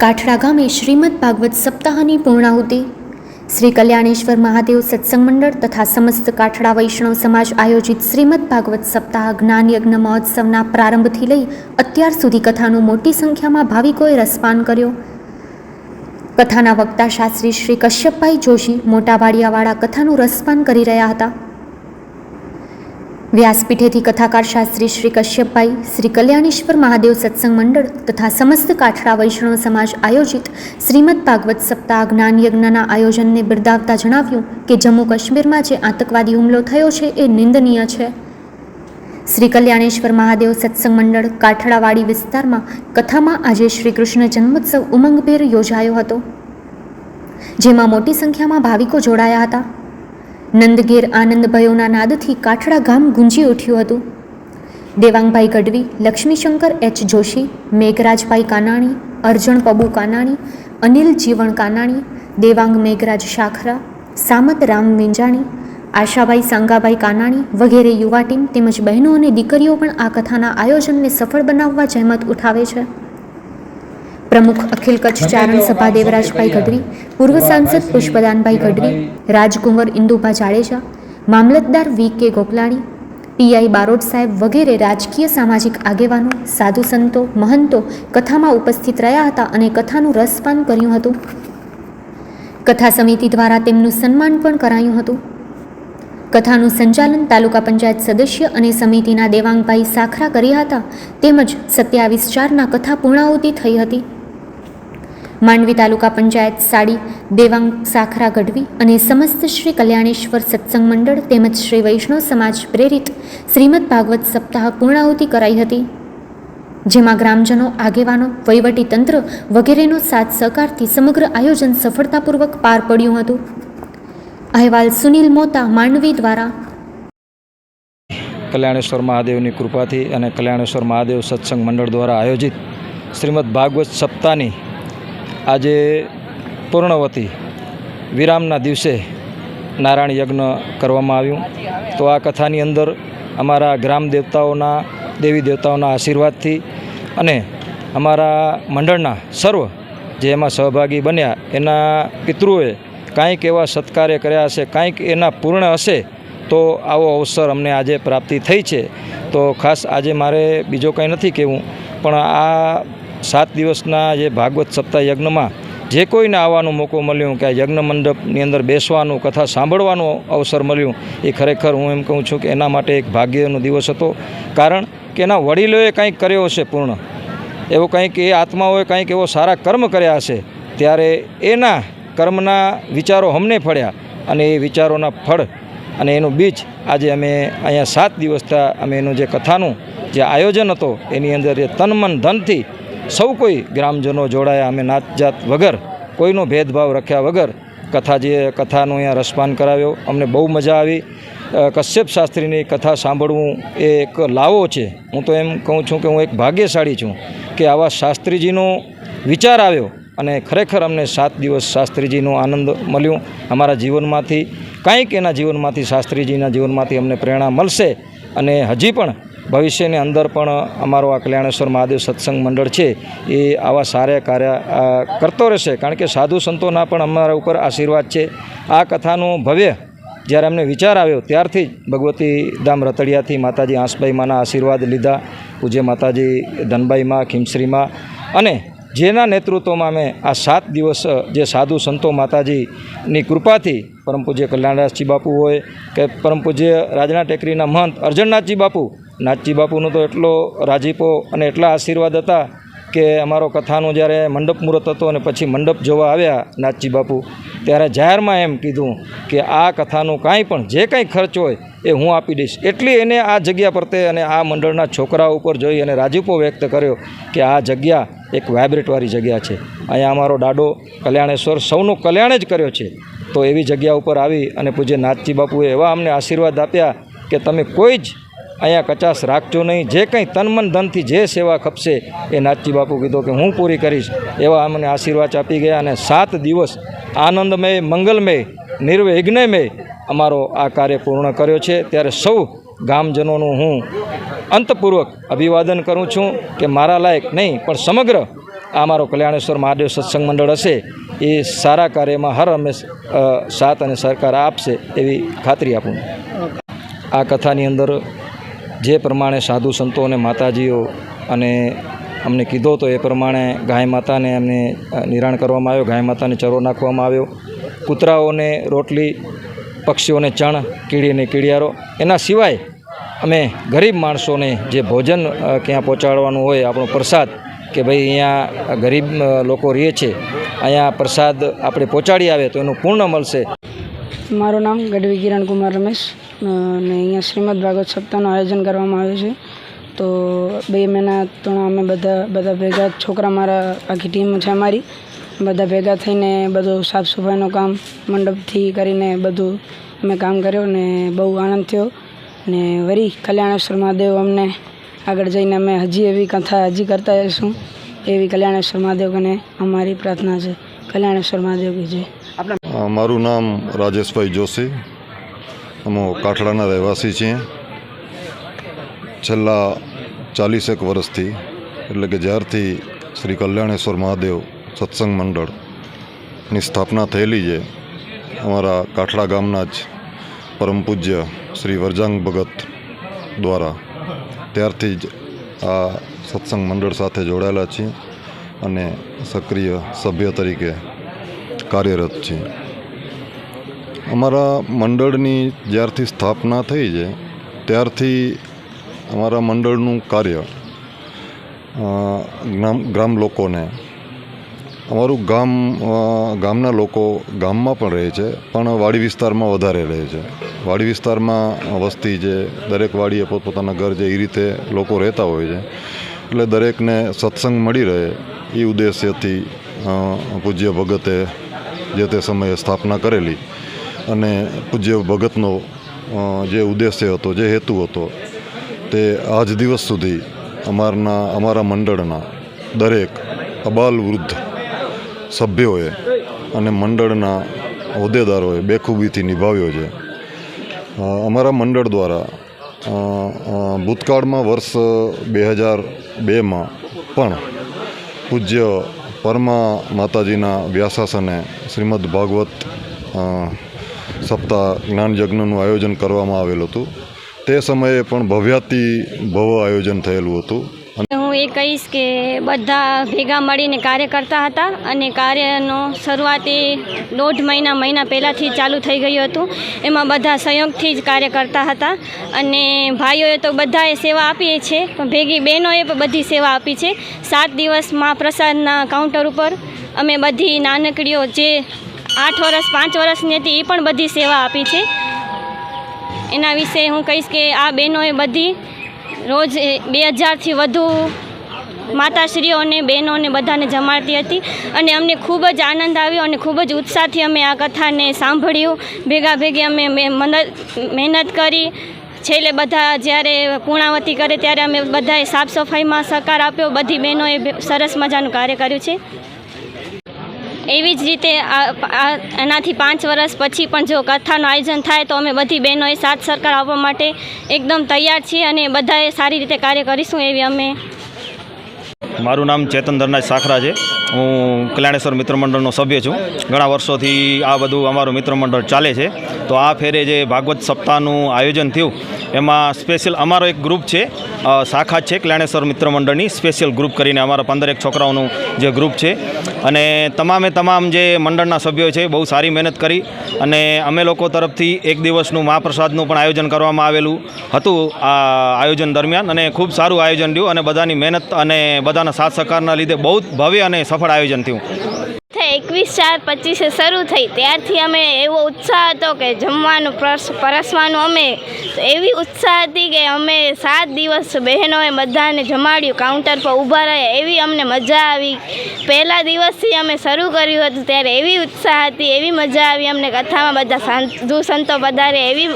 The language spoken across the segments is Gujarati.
કાઠડા ગામે શ્રીમદ ભાગવત સપ્તાહની પૂર્ણાહુતિ. શ્રી કલ્યાણેશ્વર મહાદેવ સત્સંગ મંડળ તથા સમસ્ત કાઠડા વૈષ્ણવ સમાજ આયોજિત શ્રીમદ ભાગવત સપ્તાહ જ્ઞાન યજ્ઞ મહોત્સવના પ્રારંભથી લઈ અત્યાર સુધી કથાનું મોટી સંખ્યામાં ભાવિકોએ રસપાન કર્યો. કથાના વક્તા શાસ્ત્રી શ્રી કશ્યપભાઈ જોશી મોટા વાડિયાવાળા કથાનું રસપાન કરી રહ્યા હતા. વ્યાસપીઠેથી કથાકાર શાસ્ત્રી શ્રી કશ્યપભાઈ, શ્રી કલ્યાણેશ્વર મહાદેવ સત્સંગ મંડળ તથા સમસ્ત કાઠડા વૈષ્ણવ સમાજ આયોજિત શ્રીમદ ભાગવત સપ્તાહ જ્ઞાન યજ્ઞના આયોજનને બિરદાવતા જણાવ્યું કે જમ્મુ કાશ્મીરમાં જે આતંકવાદી હુમલો થયો છે એ નિંદનીય છે. શ્રી કલ્યાણેશ્વર મહાદેવ સત્સંગ મંડળ કાઠડાવાડી વિસ્તારમાં કથામાં આજે શ્રી કૃષ્ણ જન્મોત્સવ ઉમંગભેર યોજાયો હતો. જેમાં મોટી સંખ્યામાં ભાવિકો જોડાયા હતા. નંદગીર આનંદભાઈઓના નાદથી કાઠડા ગામ ગુંજી ઉઠ્યું હતું. દેવાંગભાઈ ગઢવી, લક્ષ્મીશંકર એચ. જોશી, મેઘરાજભાઈ કાનાણી, અર્જણ પબુ કાનાણી, અનિલ જીવણ કાનાણી, દેવાંગ મેઘરાજ શાખરા, સામત રામ વિંજાણી, આશાભાઈ સાંગાભાઈ કાનાણી વગેરે યુવા ટીમ તેમજ બહેનો અને દીકરીઓ પણ આ કથાના આયોજનને સફળ બનાવવા જહેમત ઉઠાવે છે. પ્રમુખ અખિલ કચ્છ ચારણ સભા દેવરાજભાઈ ગઢવી પૂર્વ સાંસદ પુષ્પદાનભાઈ ગઢવી રાજકુંવર ઇન્દુભા જાડેજા મામલતદાર વી કે ગોકલાણી પીઆઈ બારોટ સાહેબ વગેરે રાજકીય સામાજિક આગેવાનો સાધુ સંતો મહંતો કથામાં ઉપસ્થિત રહ્યા હતા અને કથાનું રસપાન કર્યું હતું. કથા સમિતિ દ્વારા તેમનું સન્માન પણ કરાયું હતું. કથાનું સંચાલન તાલુકા પંચાયત સદસ્ય અને સમિતિના દેવાંગભાઈ સાખરા કર્યા હતા. તેમજ સત્યાવીસ ચારના કથા પૂર્ણાહુતિ થઈ હતી. માંડવી તાલુકા પંચાયત સાડી, દેવાંગ સાખરા ગઢવી અને સમસ્ત શ્રી કલ્યાણેશ્વર સત્સંગ મંડળ તેમજ શ્રી વૈષ્ણવ સમાજ પ્રેરિત શ્રીમદ ભાગવત સપ્તાહ પૂર્ણાહુતિ કરાઈ હતી, જેમાં ગ્રામજનો, આગેવાનો, વહીવટી તંત્ર વગેરેનો સાથ સહકારથી સમગ્ર આયોજન સફળતાપૂર્વક પાર પડ્યું હતું. અહેવાલ સુનિલ મોતા, માંડવી દ્વારા. કલ્યાણેશ્વર મહાદેવની કૃપાથી અને કલ્યાણેશ્વર મહાદેવ સત્સંગ મંડળ દ્વારા આયોજિત શ્રીમદ ભાગવત સપ્તાહની આજે પૂર્ણવતી વિરામના દિવસે નારાયણ યજ્ઞ કરવામાં આવ્યું. તો આ કથાની અંદર અમારા ગ્રામ દેવતાઓના, દેવી દેવતાઓના આશીર્વાદથી અને અમારા મંડળના સર્વ જે એમાં સહભાગી બન્યા, એના પિતૃએ કાંઈક એવા સત્કાર્ય કર્યા હશે, કાંઈક એના પૂર્ણ હશે, તો આવો અવસર અમને આજે પ્રાપ્તિ થઈ છે. તો ખાસ આજે મારે બીજો કંઈ નથી કહેવું, પણ આ સાત દિવસના જે ભાગવત સપ્તાહ યજ્ઞમાં જે કોઈને આવવાનો મોકો મળ્યો કે આ યજ્ઞ મંડપની અંદર બેસવાનું, કથા સાંભળવાનો અવસર મળ્યું, એ ખરેખર હું એમ કહું છું કે એના માટે એક ભાગ્યનો દિવસ હતો. કારણ કે એના વડીલોએ કંઈક કર્યો હશે પૂર્ણ. એવો કંઈક એ આત્માઓએ કંઈક એવો સારા કર્મ કર્યા હશે, ત્યારે એના કર્મના વિચારો અમને ફળ્યા અને એ વિચારોના ફળ અને એનું બીજ આજે અમે અહીંયા સાત દિવસથી અમે એનું જે કથાનું જે આયોજન હતો, એની અંદર એ તન મન ધનથી સૌ કોઈ ગ્રામજનો જોડાયા અમે નાત જાત વગર, કોઈનો ભેદભાવ રખ્યા વગર કથા જે કથાનું અહીંયા રસપાન કરાવ્યો. અમને બહુ મજા આવી. કશ્યપ શાસ્ત્રીની કથા સાંભળવું એ એક લાવો છે. હું તો એમ કહું છું કે હું એક ભાગ્યશાળી છું કે આવા શાસ્ત્રીજીનો વિચાર આવ્યો અને ખરેખર અમને સાત દિવસ શાસ્ત્રીજીનો આનંદ મળ્યું. અમારા જીવનમાંથી, કાંઈક એના જીવનમાંથી, શાસ્ત્રીજીના જીવનમાંથી અમને પ્રેરણા મળશે અને હજી પણ ભવિષ્યની અંદર પણ અમારો આ કલ્યાણેશ્વર મહાદેવ સત્સંગ મંડળ છે, એ આવા સારા કાર્ય કરતો રહેશે. કારણ કે સાધુ સંતોના પણ અમારા ઉપર આશીર્વાદ છે. આ કથાનું ભવ્ય જ્યારે અમને વિચાર આવ્યો, ત્યારથી જ ભગવતી ધામ રતડિયાથી માતાજી આંસબાઈ માના આશીર્વાદ લીધા, પૂજ્ય માતાજી ધનબાઈમાં, ખીમશ્રીમાં. અને જેના નેતૃત્વમાં અમે આ સાત દિવસ જે સાધુ સંતો માતાજીની કૃપાથી પરમ પૂજ્ય કલ્યાણરાજજી બાપુ હોય કે પરમ પૂજ્ય રાજના ટેકરીના મહંત અર્જણનાથજી બાપુ નાથજી બાપુનો તો એટલો રાજીપો અને એટલા આશીર્વાદ હતા કે અમારો કથાનો જ્યારે મંડપ મુહૂર્ત હતો અને પછી મંડપ જોવા આવ્યા નાચી બાપુ, ત્યારે જાહેરમાં એમ કીધું કે આ કથાનું કાંઈ પણ જે કાંઈ ખર્ચ હોય એ હું આપી દઈશ. એટલી એને આ જગ્યા પરતે અને આ મંડળના છોકરા ઉપર જોઈ અને રાજીપો વ્યક્ત કર્યો કે આ જગ્યા એક વાઇબ્રેટવાળી જગ્યા છે. અહીંયા અમારો દાડો કલ્યાણેશ્વર સૌનું કલ્યાણ જ કર્યો છે. તો એવી જગ્યા ઉપર આવી અને પૂજ્ય નાથજી બાપુએ એવા અમને આશીર્વાદ આપ્યા કે તમે કોઈ જ અહીંયા કચાશ રાખજો નહીં. જે કંઈ તન મન ધનથી જે સેવા ખપશે એ નાથજી બાપુ કીધો કે હું પૂરી કરીશ. એવા અમને આશીર્વાદ આપી ગયા અને સાત દિવસ આનંદમય, મંગલમય, નિર્વિઘ્નમય અમારો આ કાર્ય પૂર્ણ કર્યો છે. ત્યારે સૌ ગામજનોનું હું અંતપૂર્વક અભિવાદન કરું છું કે મારા લાયક નહીં, પણ સમગ્ર આ મારો કલ્યાણેશ્વર મહાદેવ સત્સંગ મંડળ હશે. એ સારા કાર્યમાં હર હંમેશ સાથ અને સહકાર આપશે એવી ખાતરી આપું. આ કથાની અંદર જે પ્રમાણે સાધુ સંતો અને માતાજીઓ અને અમને કીધો તો એ પ્રમાણે ગાય માતાને અમને નિરાણ કરવામાં આવ્યો, ગાય માતાને ચરો નાખવામાં આવ્યો. કૂતરાઓને રોટલી, પક્ષીઓને ચણ, કીડીને કીડિયારો, એના સિવાય અમે ગરીબ માણસોને જે ભોજન ક્યાં પહોંચાડવાનું હોય, આપણો પ્રસાદ કે ભાઈ અહીંયા ગરીબ લોકો રહે છે, અહીંયા પ્રસાદ આપણે પહોંચાડી આવે તો એનું પૂર્ણ મળશે. મારું નામ ગઢવી કિરણ કુમાર રમેશ અને અહીંયા શ્રીમદ ભાગવત સપ્તાહનું આયોજન કરવામાં આવ્યું છે. તો બે મહિના તો અમે બધા બધા ભેગા, છોકરા મારા, આખી ટીમ છે અમારી. બધા ભેગા થઈને બધું સાફ સફાઈનું કામ, મંડપથી કરીને બધું અમે કામ કર્યું ને બહુ આનંદ થયો. ને વરી કલ્યાણેશ્વર મહાદેવ અમને આગળ જઈને અમે હજી એવી કથા હજી કરતા રહીશું એવી કલ્યાણેશ્વર મહાદેવ કને અમારી પ્રાર્થના છે. કલ્યાણેશ્વર મહાદેવ કી જય. મારું નામ રાજેશભાઈ જોશી. અમે કાઠડાના રહેવાસી છીએ. છેલ્લા ચાલીસેક વર્ષથી, એટલે કે જ્યારથી શ્રી કલ્યાણેશ્વર મહાદેવ સત્સંગ મંડળની સ્થાપના થયેલી છે, અમારા કાઠડા ગામના જ પરમ પૂજ્ય શ્રી વરજાંગ ભગત દ્વારા ત્યારથી જ આ સત્સંગ મંડળ સાથે જોડાયેલા છીએ અને સક્રિય સભ્ય તરીકે કાર્યરત છીએ. અમારા મંડળની જ્યારથી સ્થાપના થઈ છે, ત્યારથી અમારા મંડળનું કાર્ય ગ્રામ ગ્રામ લોકોને, અમારું ગામ ગામના લોકો ગામમાં પણ રહે છે, પણ વાડી વિસ્તારમાં વધારે રહે છે. વાડી વિસ્તારમાં વસ્તી છે દરેક વાડીએ પોતપોતાના ઘર છે એ રીતે લોકો રહેતા હોય છે, એટલે દરેકને સત્સંગ મળી રહે એ ઉદ્દેશ્યથી પૂજ્ય ભગતે જે તે સમયે સ્થાપના કરેલી. અને પૂજ્ય ભગતનો જે ઉદ્દેશ્ય હતો, જે હેતુ હતો, તે આજ દિવસ સુધી અમારના, અમારા મંડળના દરેક અબાલ વૃદ્ધ સભ્યોએ અને મંડળના હોદ્દેદારોએ બેખૂબીથી નિભાવ્યો છે. અમારા મંડળ દ્વારા ભૂતકાળમાં વર્ષ બે હજાર બેમાં પણ પૂજ્ય પરમા માતાજીના વ્યાસાસને શ્રીમદ ભાગવત સપ્તાહ જ્ઞાન આયોજન કરવામાં આવેલું હતું. તે સમયે પણ ભવ્યાતિ ભવ આયોજન થયેલું હતું. હું એ કહીશ કે બધા ભેગા મળીને કાર્ય કરતા હતા અને કાર્યનો શરૂઆત એ દોઢ મહિના મહિના પહેલાંથી ચાલુ થઈ ગયું હતું. એમાં બધા સંયોગથી જ કાર્ય કરતા હતા અને ભાઈઓએ તો બધાએ સેવા આપી છે, પણ ભેગી બહેનોએ પણ બધી સેવા આપી છે. સાત દિવસમાં પ્રસાદના કાઉન્ટર ઉપર અમે બધી નાનકડીઓ જે આઠ વર્ષ પાંચ વર્ષની હતી એ પણ બધી સેવા આપી છે. એના વિશે હું કહીશ કે આ બહેનોએ બધી રોજ બે હજારથી વધુ માતાશ્રીઓને બહેનોને બધાને જમાડતી હતી. અને અમને ખૂબ જ આનંદ આવ્યો અને ખૂબ જ ઉત્સાહથી અમે આ કથાને સાંભળ્યું. ભેગા ભેગી અમે મહેનત કરી. છેલ્લે બધા જ્યારે પૂર્ણાવતી કરે ત્યારે અમે બધાએ સાફ સફાઈમાં સહકાર આપ્યો. બધી બહેનોએ સરસ મજાનું કાર્ય કર્યું છે. એવી જ રીતે એનાથી પાંચ વર્ષ પછી પણ જો કથાનું આયોજન થાય તો અમે બધી બહેનોએ સાથ સરકાર આપવા માટે એકદમ તૈયાર છીએ અને બધાએ સારી રીતે કાર્ય કરીશું એવી અમે મારું નામ ચેતન ધરનાજ સાખરા છે. હું કલ્યાણેશ્વર મિત્ર મંડળનો સભ્ય છું. ઘણા વર્ષોથી આ બધું અમારું મિત્ર મંડળ ચાલે છે. તો આ ફેરે જે ભાગવત સપ્તાહનું આયોજન થયું એમાં સ્પેશિયલ અમારો એક ગ્રુપ છે શાખા છે કલ્યાણેશ્વર મિત્ર મંડળની સ્પેશિયલ ગ્રુપ કરીને અમારા પંદર એક છોકરાઓનું જે ગ્રુપ છે. અને તમામે તમામ જે મંડળના સભ્યો છે, બહુ સારી મહેનત કરી અને અમે લોકો તરફથી એક દિવસનું મહાપ્રસાદનું પણ આયોજન કરવામાં આવેલું હતું આ આયોજન દરમિયાન અને ખૂબ સારું આયોજન રહ્યું અને બધાની મહેનત અને બધાના સાથ સહકારના લીધે બહુ ભવ્ય અને સફળ આયોજન થયું. એકવીસ ચાર પચીસે શરૂ થઈ. ત્યારથી અમે એવો ઉત્સાહ હતો કે જમવાનું, પરસ, પરસવાનું અમે એવી ઉત્સાહ હતી કે અમે સાત દિવસ બહેનોએ બધાને જમાડ્યું, કાઉન્ટર પર ઊભા રહ્યા. એવી અમને મજા આવી. પહેલા દિવસથી અમે શરૂ કર્યું હતું, ત્યારે એવી ઉત્સાહ હતી, એવી મજા આવી. અમને કથામાં બધા સાધુ સંતો પધારે, એવી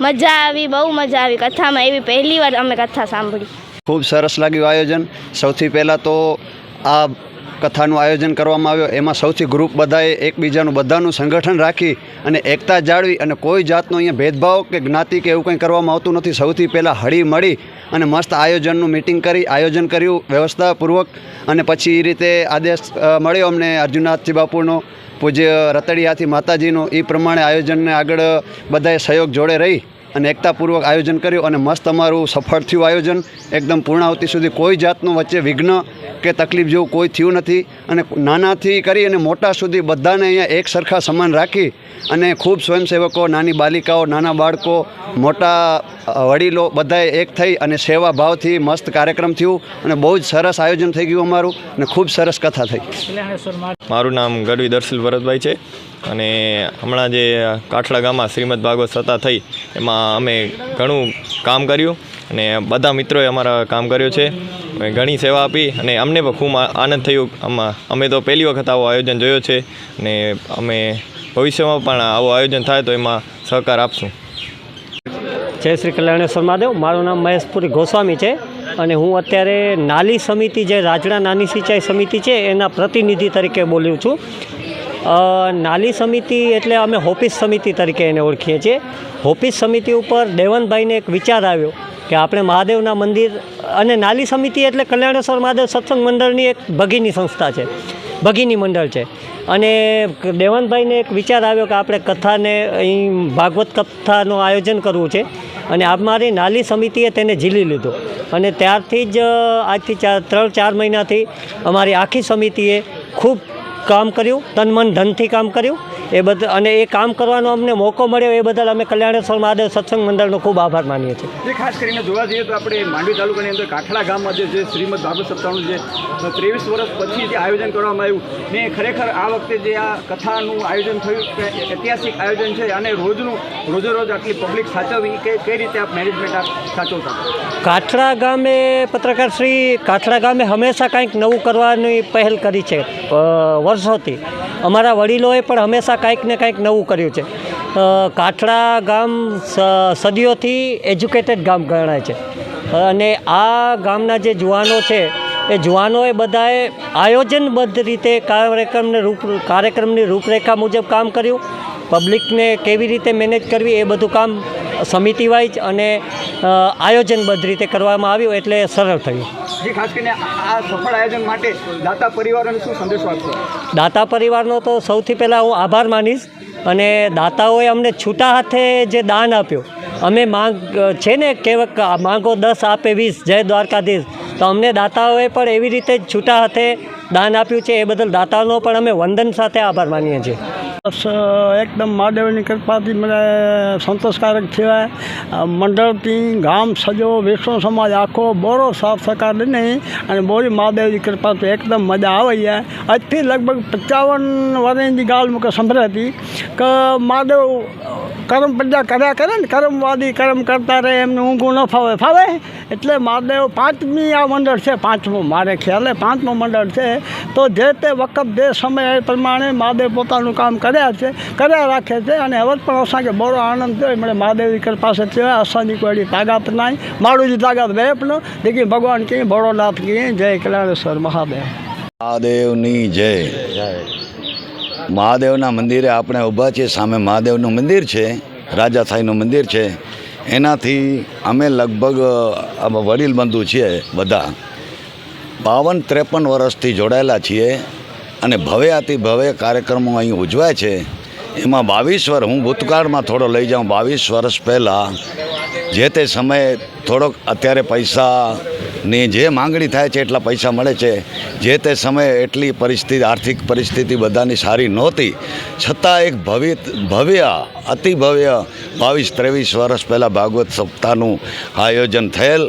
મજા આવી, બહુ મજા આવી. કથામાં એવી પહેલી વાર અમે કથા સાંભળી. ખૂબ સરસ લાગ્યું આયોજન. સૌથી પહેલાં તો આ કથાનું આયોજન કરવામાં આવ્યું. એમાં સૌથી ગ્રુપ બધાએ એકબીજાનું બધાનું સંગઠન રાખી અને એકતા જાળવી અને કોઈ જાતનો અહીંયા ભેદભાવ કે જ્ઞાતિ કે એવું કંઈ કરવામાં આવતું નથી. સૌથી પહેલાં હળી મળી અને મસ્ત આયોજનનું મિટિંગ કરી, આયોજન કર્યું વ્યવસ્થાપૂર્વક અને પછી એ રીતે આદેશ મળ્યો અમને અર્જુનાથજી બાપુનો, પૂજ્ય રતડિયાથી માતાજીનો. એ પ્રમાણે આયોજનને આગળ બધાએ સહયોગ જોડે રહી. અને એકતાપૂર્વક આયોજન કર્યું અને મસ્ત અમારું સફળ થયું આયોજન. એકદમ પૂર્ણાહુતિ સુધી કોઈ જાતનું વચ્ચે વિઘ્ન કે તકલીફ જેવું કોઈ થયું નથી. અને નાનાથી કરી અને મોટા સુધી બધાને અહીંયા એક સરખા સમાન રાખી અને ખૂબ સ્વયંસેવકો નાની બાલિકાઓ નાના બાળકો મોટા વડીલો બધાએ એક થઈ અને સેવા ભાવથી મસ્ત કાર્યક્રમ થયું અને બહુ જ સરસ આયોજન થઈ ગયું અમારું અને ખૂબ સરસ કથા થઈ. મારું નામ ગઢવી દર્શિલ ભરતભાઈ છે. અને હમણાં જે કાઠડા ગામમાં શ્રીમદ ભાગવત સત્તા થઈ, એમાં અમે ઘણું કામ કર્યું અને બધા મિત્રોએ અમારા કામ કર્યું છે. ઘણી સેવા આપી અને અમને પણ ખૂબ આનંદ થયો. આમાં અમે તો પહેલી વખત આવો આયોજન જોયો છે અને અમે ભવિષ્યમાં પણ આવું આયોજન થાય તો એમાં સહકાર આપશું. જય શ્રી કલ્યાણેશ્વર મહાદેવ. મારું નામ મહેશપુરી ગોસ્વામી છે અને હું અત્યારે નાલી સમિતિ જે રાજડા નાની સિંચાઈ સમિતિ છે એના પ્રતિનિધિ તરીકે બોલ્યું છું. નાલી સમિતિ એટલે અમે હોપીસ સમિતિ તરીકે એને ઓળખીએ છીએ. હોપીસ સમિતિ ઉપર દેવનભાઈને એક વિચાર આવ્યો કે આપણે મહાદેવના મંદિર અને નાલી સમિતિ એટલે કલ્યાણેશ્વર મહાદેવ સત્સંગ મંડળની એક ભગીની સંસ્થા છે, ભગીની મંડળ છે. અને દેવનભાઈને એક વિચાર આવ્યો કે આપણે કથાને અહીં ભાગવત કથાનું આયોજન કરવું છે. અને અમારી નાલી સમિતિએ તેને ઝીલી લીધો. અને ત્યારથી જ આજથી ચાર ત્રણ ચાર મહિનાથી અમારી આખી સમિતિએ ખૂબ કામ કર્યું તન મન ધનથી કામ કર્યું એ બધા અને એ કામ કરવાનો અમને મોકો મળ્યો એ બદલ અમે કલ્યાણેશ્વર મહાદેવ સત્સંગ મંડળનો ખૂબ આભાર માનીએ છીએ. ખાસ કરીને જોવા જઈએ તો આપણે માંડવી તાલુકાની અંદર કાઠડા ગામમાં જે શ્રીમદ ભાગવત સપ્તાહનું જે ત્રેવીસ વર્ષ પછી જે આયોજન કરવામાં આવ્યું ને ખરેખર આ વખતે જે આ કથાનું આયોજન થયું કે ઐતિહાસિક આયોજન છે અને રોજનું રોજે રોજ આટલી પબ્લિક સાચવવી કે કઈ રીતે આ મેનેજમેન્ટ આપ સાચવતા? કાઠડા ગામે પત્રકાર શ્રી કાઠડા ગામે હંમેશા કંઈક નવું કરવાની પહેલ કરી છે વર્ષોથી. અમારા વડીલોએ પણ હંમેશા કંઈક ને કંઈક નવું કર્યું છે. કાઠડા ગામ સદીઓથી એજ્યુકેટેડ ગામ ગણાય છે. અને આ ગામના જે જુવાનો છે, એ જુવાનોએ બધાએ આયોજનબદ્ધ રીતે કાર્યક્રમને રૂપ, કાર્યક્રમની રૂપરેખા મુજબ કામ કર્યું. પબ્લિકને કેવી રીતે મેનેજ કરવી એ બધું કામ સમિતિ વાઇઝ અને આયોજનબદ્ધ રીતે કરવામાં આવ્યું એટલે સરળ થયું. જે ખાસ કરીને આ સફળ આયોજન માટે દાતા પરિવારનો શું સંદેશો આપશો? દાતા પરિવારનો તો સૌથી પહેલાં હું આભાર માનીશ અને દાતાઓએ અમને છૂટા હાથે જે દાન આપ્યું અમે માંગ છે ને કહેવત માંગો દસ આપે વીસ જય દ્વારકાધીશ તો અમને દાતાઓએ પણ એવી રીતે જ છૂટા હાથે દાન આપ્યું છે એ બદલ દાતાઓનો પણ અમે વંદન સાથે આભાર માનીએ છીએ. બસ એકદમ મહાદેવની કૃપાથી મને સંતોષકારક થયા. મંડળથી ગામ સજો, વિષ્ણુ સમાજ આખો બોરો સાફ સકાર લઈને અને બોરી મહાદેવની કૃપાથી એકદમ મજા આવે જાય આજથી લગભગ પચાવન વર્ષની ગાલ મૂકે સંભળાઈ હતી કે મહાદેવ કર્મ પ્રજા કર્યા કરે ને, કર્મવાદી કર્મ કરતા રહે, એમને ઊંઘું ન ફાવે. ફાવે? એટલે મહાદેવ પાંચમી આ મંડળ છે, પાંચમું. મારે ખ્યાલે પાંચમું મંડળ છે. તો જે તે વખત જે સમય એ પ્રમાણે મહાદેવ પોતાનું કામ કર્યા છે કર્યા રાખે છે અને હવે પણ અસાંકે બરો આનંદ થયો. મને મહાદેવની કૃપા સત્ય હોય અસાંજી કોઈ તાગાત નહીં. માળુજી તાકાત બે પણ દેખી ભગવાન કહે બડો કહીએ જય કલ્યાણેશ્વર મહાદેવ. મહાદેવની જય. જય. મહાદેવના મંદિરે આપણે ઊભા છીએ. સામે મહાદેવનું મંદિર છે રાજા સાંઈનું મંદિર છે. એનાથી અમે લગભગ વડીલ બંધુ છીએ બધા. બાવન ત્રેપન વર્ષથી જોડાયેલા છીએ. અને ભવ્યાતિ ભવ્ય કાર્યક્રમો અહીં ઉજવાય છે. એમાં બાવીસ વર્ષ હું ભૂતકાળમાં થોડો લઈ જાઉં. બાવીસ વર્ષ પહેલાં જે તે સમયે થોડોક અત્યારે પૈસાની જે માંગણી થાય છે, એટલા પૈસા મળે છે. જે તે સમયે એટલી પરિસ્થિતિ, આર્થિક પરિસ્થિતિ બધાની સારી નહોતી. છતાં એક ભવ્ય ભવ્ય અતિ ભવ્ય બાવીસ ત્રેવીસ વર્ષ પહેલાં ભાગવત સપ્તાહનું આયોજન થયેલ.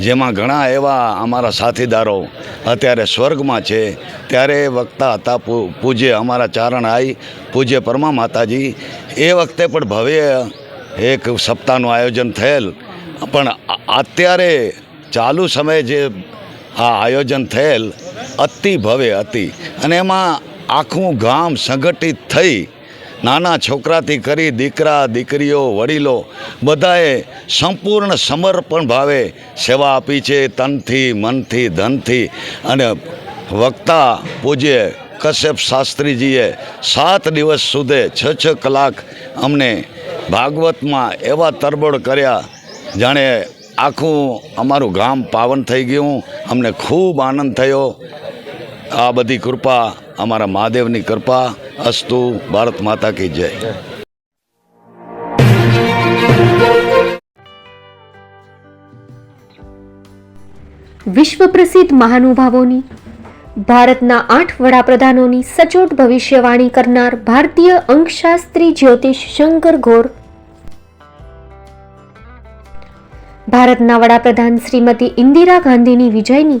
જેમાં ઘણા એવા અમારા સાથીદારો અત્યારે સ્વર્ગમાં છે. ત્યારે વક્તા હતા પૂજ્ય અમારા ચારણ આઈ, પૂજ્ય પરમા માતાજી. એ વખતે પણ ભવ્ય એક સપ્તાહનું આયોજન થયેલ. પણ અત્યારે ચાલુ સમયે જે આ આયોજન થયેલ, અતિ ભવ્ય હતી અને એમાં આખું ગામ સંગઠિત થઈ નાના છોકરાથી કરી દીકરા, દીકરીઓ, વડીલો, બધાએ સંપૂર્ણ સમર્પણ ભાવે સેવા આપી છે, તનથી, મનથી, ધનથી. અને વક્તા પૂજ્ય કશ્યપ શાસ્ત્રીજીએ સાત દિવસ સુધી છ છ કલાક અમને ભાગવતમાં એવા તરબોળ કર્યા. જાણે આખું અમારું ગામ પાવન થઈ ગયું. અમને ખૂબ આનંદ થયો. આ બધી કૃપા અમારા મહાદેવની કૃપા, અસ્તુ, ભારત માતા કી જય. વિશ્વ પ્રસિદ્ધ મહાનુભાવોની, ભારતના આઠ વડાપ્રધાનોની સચોટ ભવિષ્યવાણી કરનાર ભારતીય અંકશાસ્ત્રી જ્યોતિષ શંકર ઘોર ભારતના વડાપ્રધાન શ્રીમતી ઇન્દિરા ગાંધીની વિજયની